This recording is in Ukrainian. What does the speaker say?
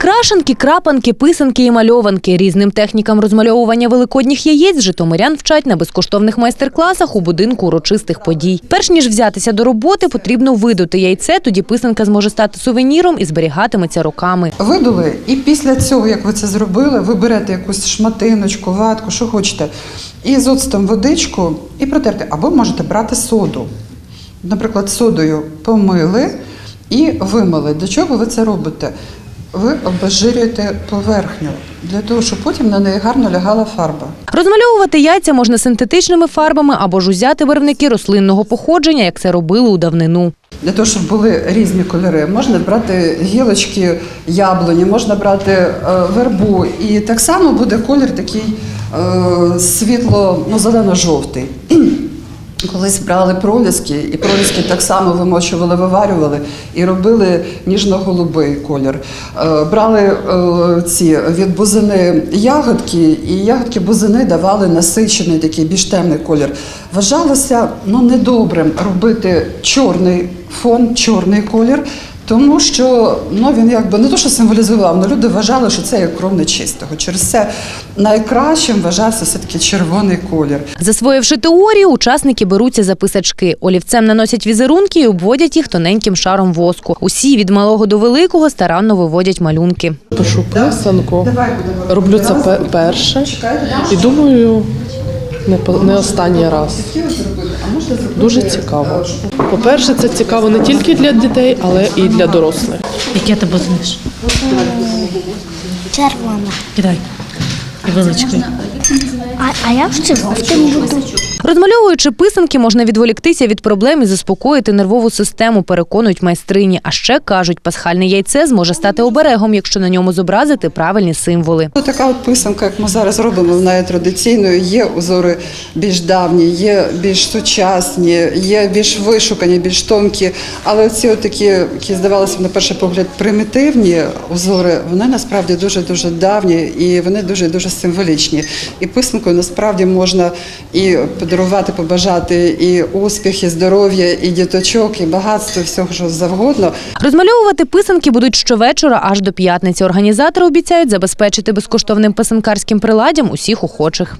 Крашенки, крапанки, писанки і мальованки. Різним технікам розмальовування великодніх яєць житомирян вчать на безкоштовних майстер-класах у будинку урочистих подій. Перш ніж взятися до роботи, потрібно видути яйце, тоді писанка зможе стати сувеніром і зберігатиметься роками. Видули, і після цього, як ви це зробили, ви берете якусь шматиночку, ватку, що хочете, і з оцтом водичку і протерти. Або можете брати соду. Наприклад, содою помили і вимили. Для чого ви це робите? Ви обезжирюєте поверхню для того, щоб потім на неї гарно лягала фарба. Розмальовувати яйця можна синтетичними фарбами або ж узяти барвники рослинного походження, як це робили у давнину. Для того, щоб були різні кольори, можна брати гілочки яблуні, можна брати е, вербу, і так само буде колір такий е, світло, ну, зелено-жовтий. Колись брали проліски, і проліски так само вимочували, виварювали і робили ніжно-голубий колір. Е, Брали е, ці від бузини ягодки, і ягодки бузини давали насичений такий більш темний колір. Вважалося ну, недобрим робити чорний фон, чорний колір. Тому що ну, він якби не то, що символізував, але люди вважали, що це як кров нечистого. Через це найкращим вважався все-таки червоний колір. Засвоївши теорію, учасники беруться за писачки. Олівцем наносять візерунки і обводять їх тоненьким шаром воску. Усі від малого до великого старанно виводять малюнки. Пишу писанку, роблю це перше і думаю, не, по- не останній раз. Дуже цікаво. По-перше, це цікаво не тільки для дітей, але і для дорослих. Яке ти знаєш? Червона. Кидай. І величкою. А, а я ще жовтим буду. Розмальовуючи писанки, можна відволіктися від проблем і заспокоїти нервову систему, переконують майстрині. А ще кажуть, пасхальне яйце зможе стати оберегом, якщо на ньому зобразити правильні символи. Ну, Така от писанка, як ми зараз робимо, вона є традиційною. Є узори більш давні, є більш сучасні, є більш вишукані, більш тонкі. Але ці такі, які здавалося на перший погляд, примітивні узори, вони насправді дуже дуже давні і вони дуже дуже символічні. І писанкою насправді можна і подарувати, побажати і успіх, і здоров'я, і діточок, і багатство, всього що завгодно. Розмальовувати писанки будуть щовечора аж до п'ятниці. Організатори обіцяють забезпечити безкоштовним писанкарським приладдям усіх охочих.